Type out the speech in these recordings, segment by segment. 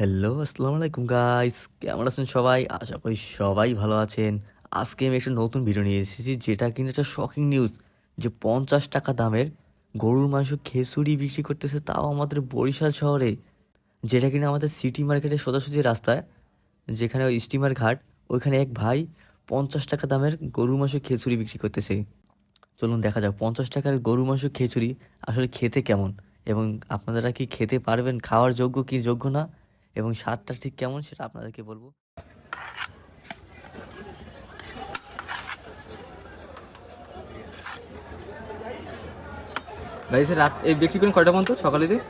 Hello আসসালামু আলাইকুম guys কেমন আছেন সবাই? আশা করি সবাই ভালো আছেন। আজকে আমি একটা নতুন ভিডিও নিয়ে এসেছি, যেটা কিন্তু একটা শকিং নিউজ যে পঞ্চাশ টাকা দামের গরুর মাংস খেসুড়ি বিক্রি করতেছে তাও আমাদের বরিশাল শহরে, যেটা কিনা আমাদের সিটি মার্কেটের সোজাসুজি রাস্তায়, যেখানে ওই স্টিমার ঘাট, ওইখানে এক ভাই পঞ্চাশ টাকা দামের গরুর মাংস খেচুড়ি বিক্রি করতেছে। চলুন দেখা যাক, পঞ্চাশ টাকার গরু মাংস খিচুড়ি আসলে খেতে কেমন এবং আপনারা কি খেতে পারবেন? খাওয়ার যোগ্য কি যোগ্য না? এবং স্বাদটা ঠিক কেমন সেটা আপনাদেরকে বলব। ভাই স্যার রাত এই বিক্রি করেন কয়টা পর্যন্ত সকালে দিয়ে?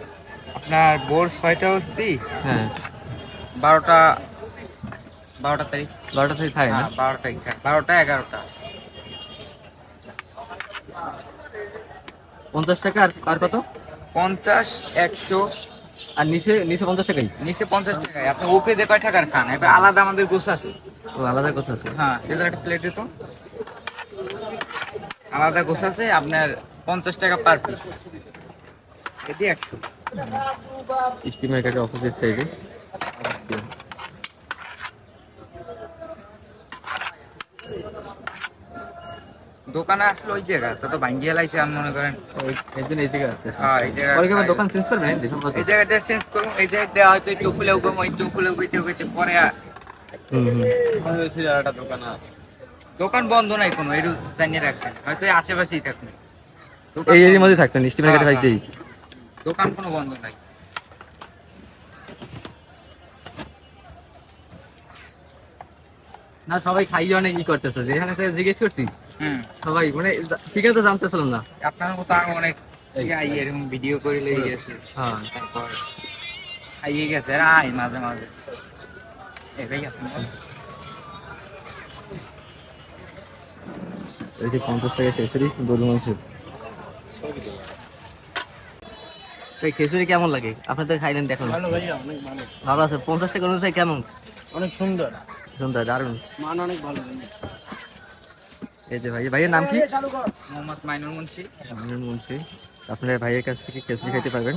আপনার ভোর ছয়টা অবধি? হ্যাঁ। বারোটা বারোটা তারিখ। বারোটা থেকে খায় না? হ্যাঁ বারো তারিখ থাকে। বারোটা এগারোটা। পঞ্চাশ টাকা আর আর কত? পঞ্চাশ একশো আর নিচে নিচে পঞ্চাশ টাকাই? নিচে পঞ্চাশ টাকায় আপনি ওপে যে কয় টাকার খান? এবার আলাদা আমাদের গোছ আছে। ও আলাদা কথা আছে? হ্যাঁ এদের একটা প্লেট দিত। আলাদা গোছ আছে আপনার পঞ্চাশ টাকা পার পিস এটি একশো। স্টিমের কাছে অফিসের সাইডে দোকানে আসলে ওই জায়গা তো তো ভাঙ্গিয়ে লাইছে আমি মনে করেন। এই হ্যাঁ জায়গা পরে কি দোকান চেঞ্জ করবেন? এই জায়গাটা চেঞ্জ করব এই দেওয়া হয়তো একটু খুলে উগম একটু খুলে পরে হুম দোকান বন্ধ নাই কোনো একটু জানিয়ে রাখবেন। হয়তো আশেপাশেই থাকবে দোকান এই এর মধ্যে হ্যাঁ, ভাইতেই দোকান কোনো বন্ধ নাই। না সবাই খাইয়ে অনেক ই করতেছে। যেখানে জিজ্ঞেস করছি? সবাই মানে ঠিক আছে জানতেছিলাম না। আপনার মতো আরও অনেক এরকম ভিডিও করে লেগে গেছে। হ্যাঁ। তারপর খাইয়ে গেছে। আর মাঝে মাঝে। এটাই আছে এই যে পঞ্চাশ টাকা খেসুরি গরু মাংস। এই খেসুরি কেমন লাগে? আপনাদের খাইলেন দেখুন। ভালো ভাইয়া অনেক ভালো। ভালো আছে। পঞ্চাশ টাকা অনুযায়ী কেমন? অনেক সুন্দর। সুন্দর দারুণ। মান অনেক ভালো। এই যে ভাই ভাইয়ের নাম কি? মোহাম্মদ মাইনুল মুন্সি। আমিনুল মুন্সি। আপনার ভাইয়ের কাছ থেকে খেসুরি খেতে পারবেন।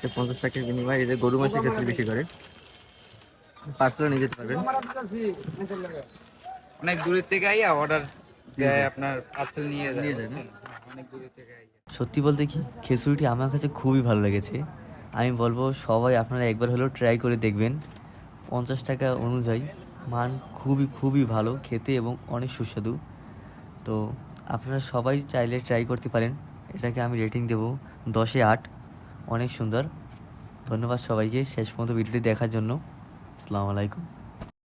সে পঞ্চাশ টাকার বিনিময়ে এই যে গরু মাংসের খেসুরি বিক্রি করে। পার্সেলও নিয়ে যেতে পারবেন। অনেক দূরের থেকে আইয়া অর্ডার দেয় আপনার পার্সেল নিয়ে যায় নিয়ে যায় অনেক দূরের থেকে আইয়া। সত্যি বলতে কি খেসুরিটি আমার কাছে খুবই ভালো লেগেছে। আমি বলব সবাই আপনারা একবার হলেও ট্রাই করে দেখবেন। পঞ্চাশ টাকা অনুযায়ী মান খুবই খুবই ভালো খেতে এবং অনেক সুস্বাদু। তো আপনারা সবাই চাইলে ট্রাই করতে পারেন। এটাকে আমি রেটিং দেবো দশে আট। অনেক সুন্দর। ধন্যবাদ সবাইকে। শেষ পর্যন্ত ভিডিওটি দেখার জন্য। আসসালামু আলাইকুম।